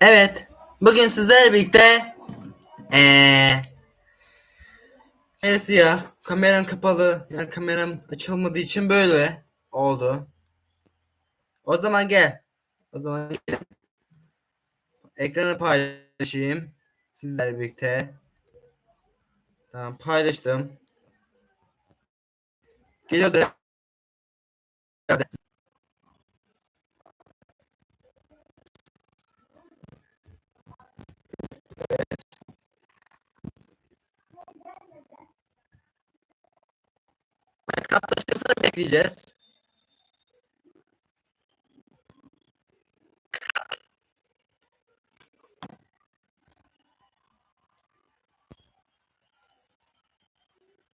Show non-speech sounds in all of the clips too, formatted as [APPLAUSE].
Evet. Bugün sizlerle birlikte eee neresi ya? Kameram kapalı. Yani kameram açılmadığı için böyle oldu. O zaman gel. O zaman gel. Ekranı paylaşayım. Sizlerle birlikte. Tamam paylaştım. Geliyordur. Bekleyeceğiz.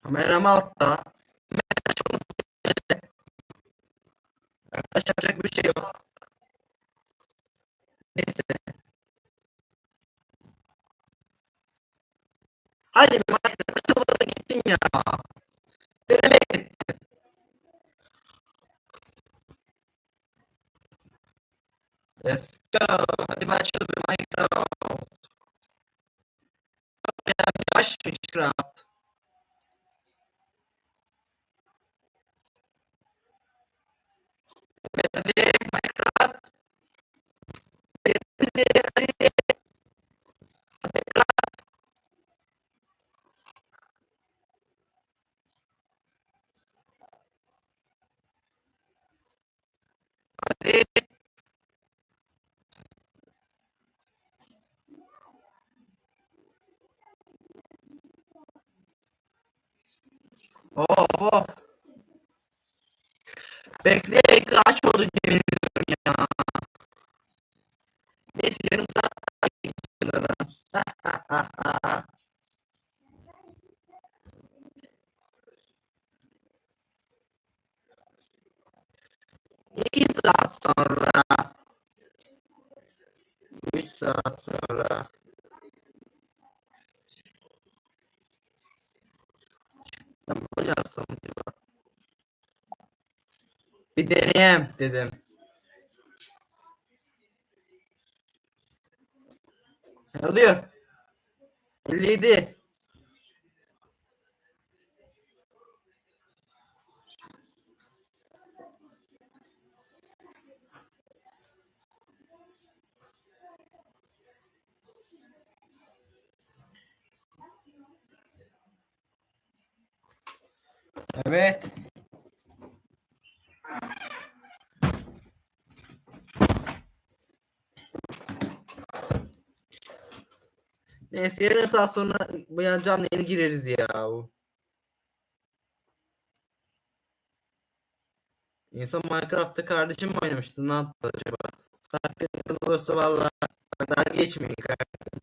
Kameram altta. Arkadaş yapacak bir şey yok. Neyse. Hadi bir Minecraft açılmadan gittin ya. Denemek gittin. Let's go. Hadi başlayalım bir Minecraft. Of of. Bekle bekle aç oldu yemin ediyorum ya. Neyse yarım saat daha geçti. İki saat sonra. Üç saat sonra. Yazsam acaba. Bir deneyeyim dedim. Ne oluyor? 57. Evet. Neyse yarım saat sonra bu yan canlı yayına gireriz ya. En son Minecraft'ta kardeşim oynamıştı. Ne yaptı acaba? Kız olursa valla daha geçmeyin karakter.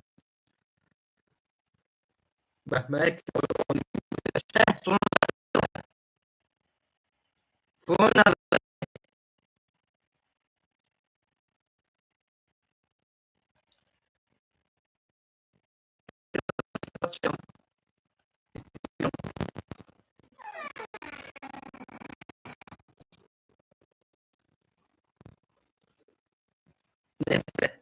Bak belki sonra sonra atacağım. Neyse.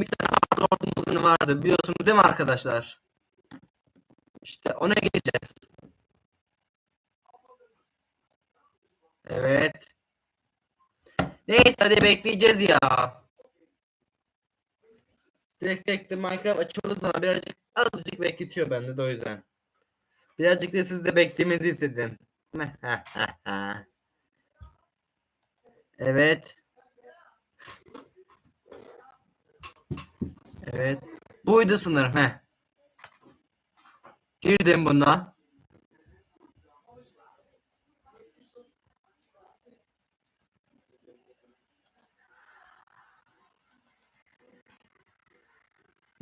Bir tane Hardrock'umuzun vardı biliyorsunuz değil mi arkadaşlar? İşte ona gideceğiz. Evet. Neyse hadi bekleyeceğiz ya. Direkt de Minecraft açıldığı zaman birazcık azıcık bekletiyor bende de o yüzden. Birazcık da siz de beklemenizi istedim. evet. Evet. Buydu sanırım. Heh. Girdim buna.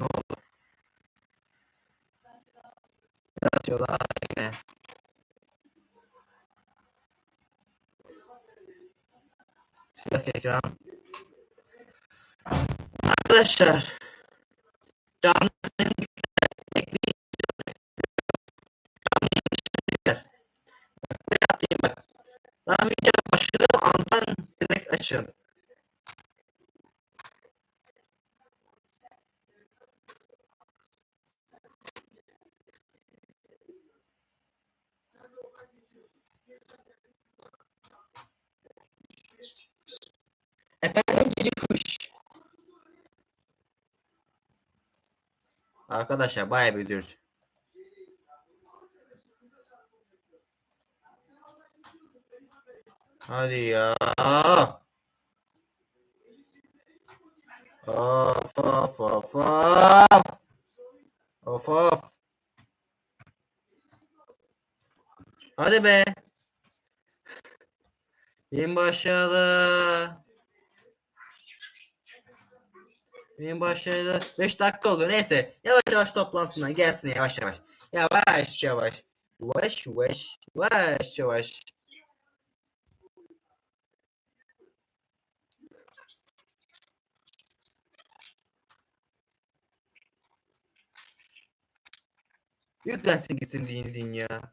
Ne oldu? Ne atıyorlar ekran. Arkadaşlar. Canlı bak. Daha videoya başladığım andan direkt açın. Efendim cici kuş. Arkadaşlar bayağı bir dur. Hadi ya. Of of of of. Of of. Hadi be. Bin başladı. Bin başladı. 5 dakika oldu. Neyse. Yavaş yavaş toplantından gelsin yavaş yavaş. Yavaş yavaş. Yavaş yavaş. Yavaş yavaş. Yüklensin gitsin din din ya.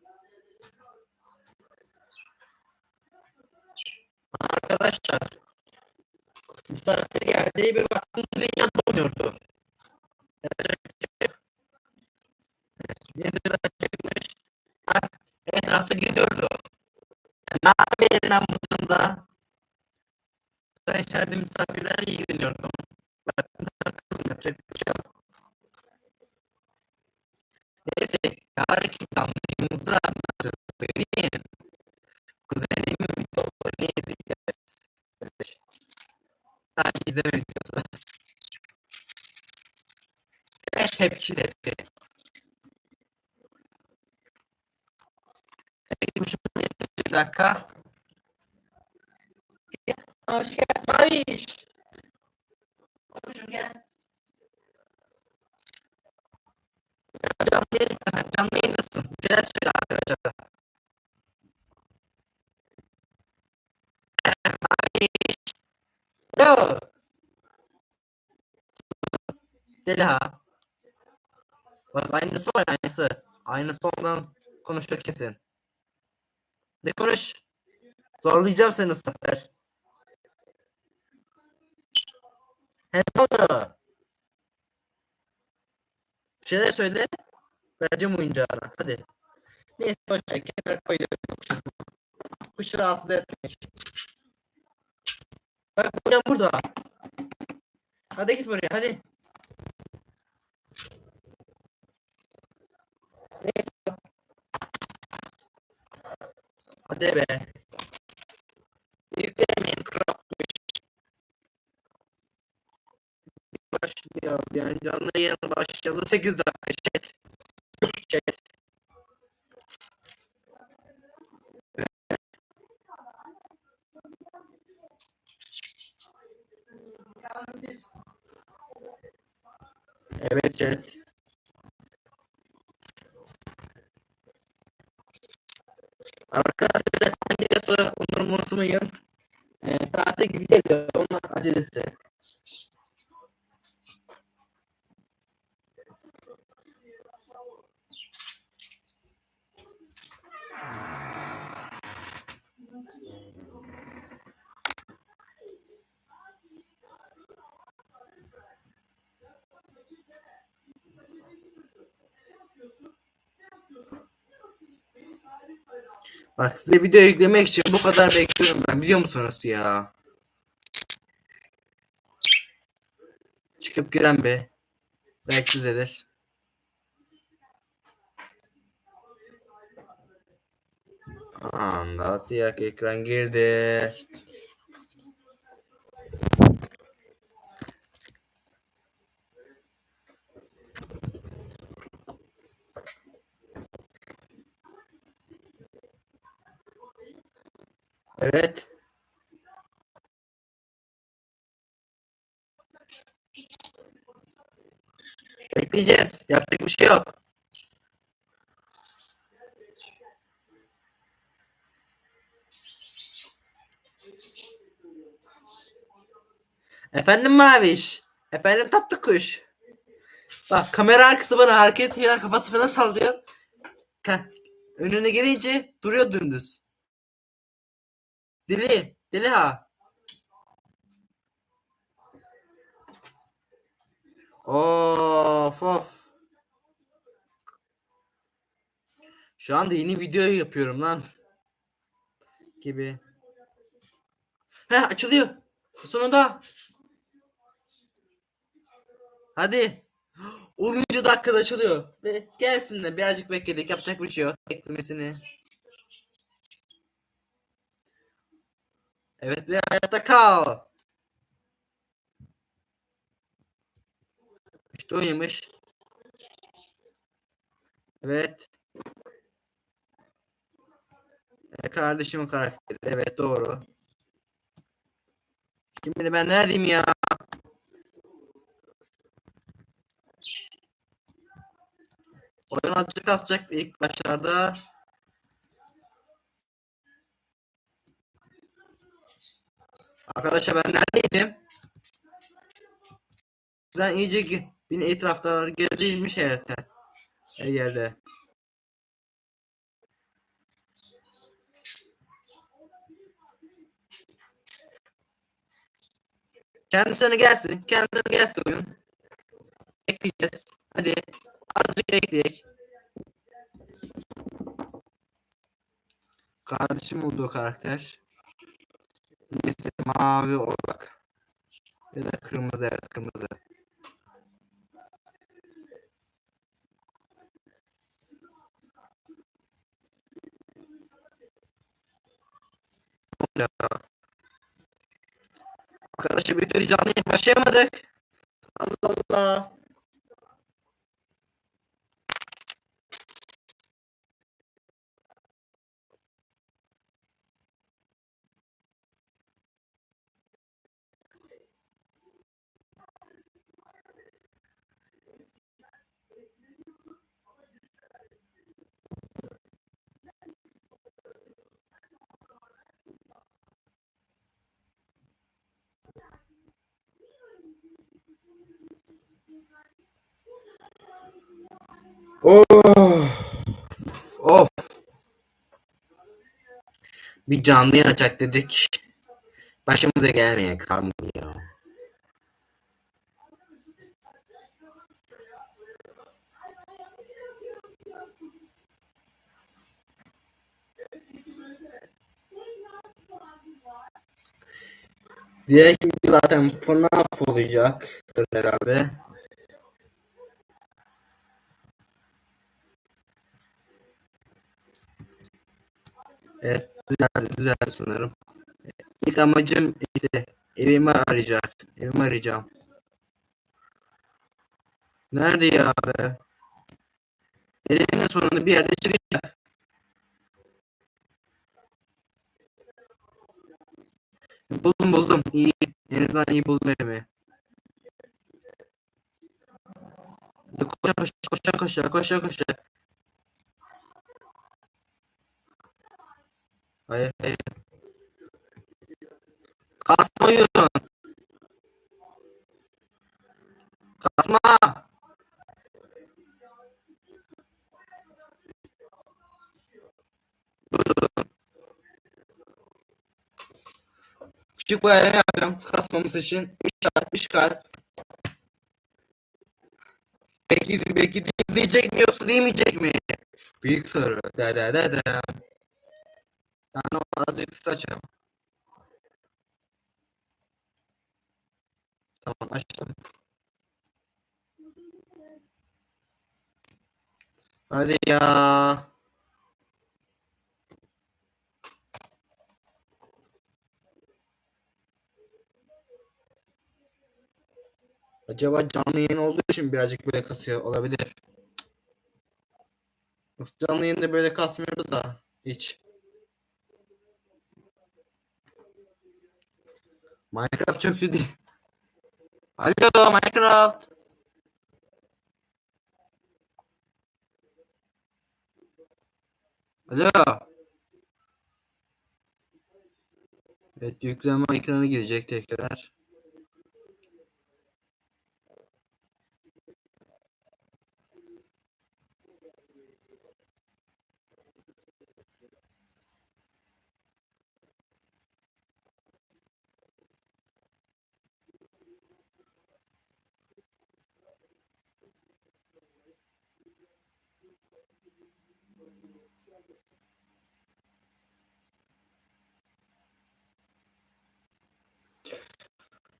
Arkadaşlar. Misafir geldi bir baktım dünyada oynuyordu. Yedi çıkmış. Etrafta geziyordu. Ne yapayım ben bu durumda? İçeride misafirlerle ilgileniyordum. Baktım takıldım yapacak bir şey yok. Neyse yarınki canlılığımızda anlatacağız. Söyleyeyim. Sadece izleme videosu. Beş hepsi de kuşum bir dakika. Hoş geldin. Maviş. Kuşum gel. Canlı yayın, canlı yayındasın. Bir şeyler söyle arkadaşlar. Deli ha. Bak aynısı var aynısı. Aynısı ondan konuşuyor kesin. Ne konuş? Zorlayacağım seni. He ne oldu? Bir şeyler söyle. Vereceğim oyuncağına. Hadi. Neyse boşver. Kenara koyuyorum. Kuşu rahatsız etmek. Bak hocam burada. Hadi git buraya hadi. Neyse. Hadi be. Yüklemeyin craftmış. Başlıyor. Yani canlı yayın başladı. 8 dakika chat. Chat. Evet chat. Arkadaşlar telefon geliyorsa onları unutmayın. Ee, tatile gideceğiz. Onun acelesi. Bak size video yüklemek için bu kadar bekliyorum ben biliyor musunuz ya? Çıkıp giren be. Belki düzelir. Anda siyah ekran girdi. Evet. Bekleyeceğiz. Yapacak bir şey yok. Efendim Maviş. Efendim tatlı kuş. Bak kamera arkası bana hareket ediyor kafası falan sallıyor. Önüne gelince duruyor dümdüz. Deli. Deli ha. Of of. Şu anda yeni video yapıyorum lan. Gibi. He açılıyor. Sonunda. Hadi. [GASPS] 10. dakikada açılıyor. Gelsin de birazcık bekledik. Yapacak bir şey yok. Beklemesini. Evet ve hayatta kal. İşte oymuş. Evet. E, kardeşimin karakteri. Evet doğru. Şimdi ben neredeyim ya? Oyun azıcık kasacak ilk başlarda. Arkadaşlar ben neredeydim? Sen iyice gi- bir etrafta gezilmiş her her yerde. Kendisine gelsin. Kendisine gelsin oyun. Bekleyeceğiz. Hadi. Azıcık bekleyek. Kardeşim olduğu karakter. Neyse mavi olarak. Ya da kırmızı evet kırmızı. Ya. Arkadaşlar bir türlü canlı başlayamadık. Allah Allah. Oh. Of. Bir canlı yanacak dedik. Başımıza gelmeye kalmadı ya. Direkt zaten FNAF olacaktır herhalde. Evet düzeldi düzeldi sanırım. İlk amacım işte evimi arayacak. Evimi arayacağım. Nerede ya be? Elimin sonunda bir yerde çıkacak. Buldum buldum. İyi. En azından iyi buldum evimi. Koşa koşa koşa koşa koşa koşa. Hayır hayır. Kasma. Kasma. Küçük bir ayarlama yapacağım. Kasmamız için 3 kalp 3 kalp. Belki belki izleyecek mi yoksa demeyecek mi? Büyük soru. Da da da da. Azıcık saçım. Tamam açtım. Hadi ya. Acaba canlı yayın olduğu için birazcık böyle kasıyor olabilir. Canlı yayında böyle kasmıyordu da hiç. Minecraft çöktü değil. Alo Minecraft. Alo. Evet yükleme ekranı girecek tekrar.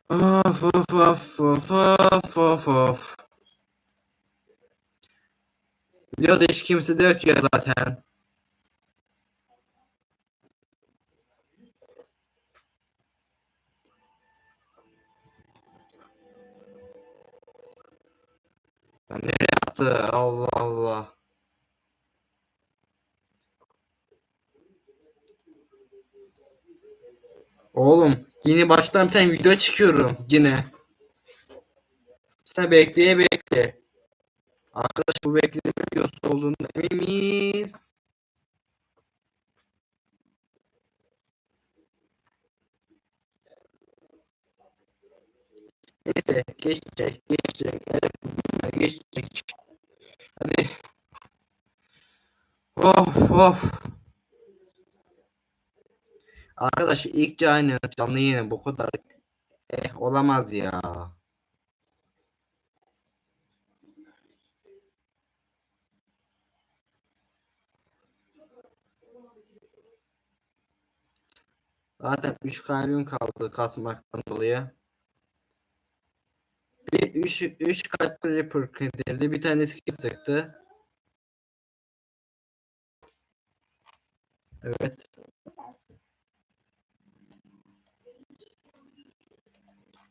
Of of of of of of of. Videoda hiç kimse de yok ya zaten. Nereye attı? Allah Allah. Oğlum yine baştan bir tane video çıkıyorum yine. Sen bekleye bekle. Arkadaş bu bekleme videosu olduğunu emin miyiz? Neyse geçecek geçecek evet, geçecek. Hadi. Of of. Arkadaş ilk canlı canlı yayını bu kadar eh olamaz ya. Zaten 3 kalbim kaldı kasmaktan dolayı. Bir 3 3 kalp Reaper kredildi. Bir tanesi sıktı? Evet.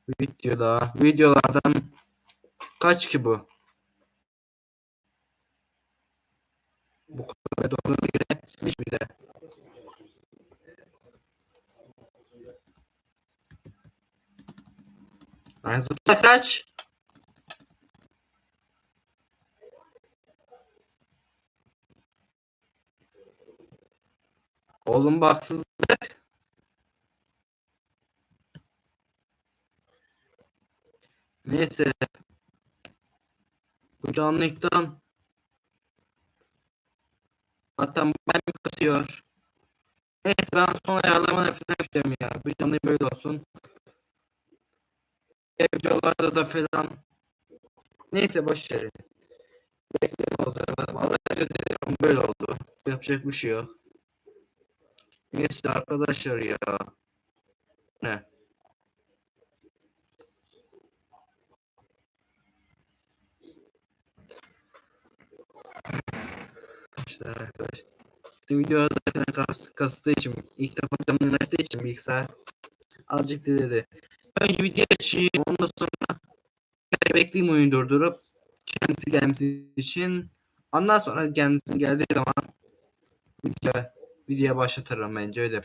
Videoda videolardan kaç ki bu? Bu kadar hiçbir de. Lan zıpla kaç. Oğlum baksızlık. Neyse. Bu canlılıktan Hatta ben mi kasıyor? Neyse ben son ayarlamana falan yapacağım ya. Bu canlı böyle olsun. Diğer videolarda da falan. Neyse boş verin. Bekleme oldu. Vallahi öderim böyle oldu. Yapacak bir şey yok. Neyse arkadaşlar ya. Ne? İşte arkadaş. İşte videoda kas, kastığı için ilk defa canlı açtığı için bilgisayar azıcık dedi. Önce video açayım ondan sonra bekleyeyim oyunu durdurup kendisi gelmesi için ondan sonra kendisi geldiği zaman video videoya başlatırım bence öyle.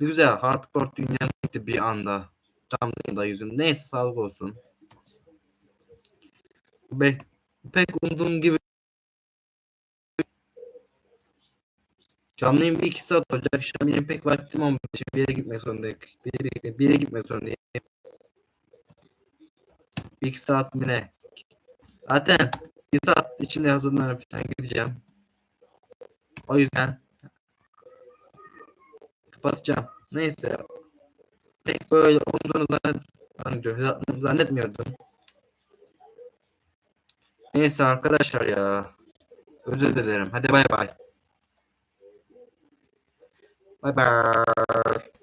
Güzel hardcore dünya gitti bir anda. Tam da yüzün. Neyse sağlık olsun. Be pek umduğum gibi Canlıyım bir iki saat olacak. Şu an pek vaktim olmadığı için bir yere gitmek zorundayım. Bir yere, bir yere gitmek zorundayım. Bir iki saat mi ne? Zaten bir saat içinde hazırlanıp falan gideceğim. O yüzden kapatacağım. Neyse. Pek böyle olduğunu zannet- zannetmiyordum. Neyse arkadaşlar ya. Özür dilerim. Hadi bay bay. 拜拜。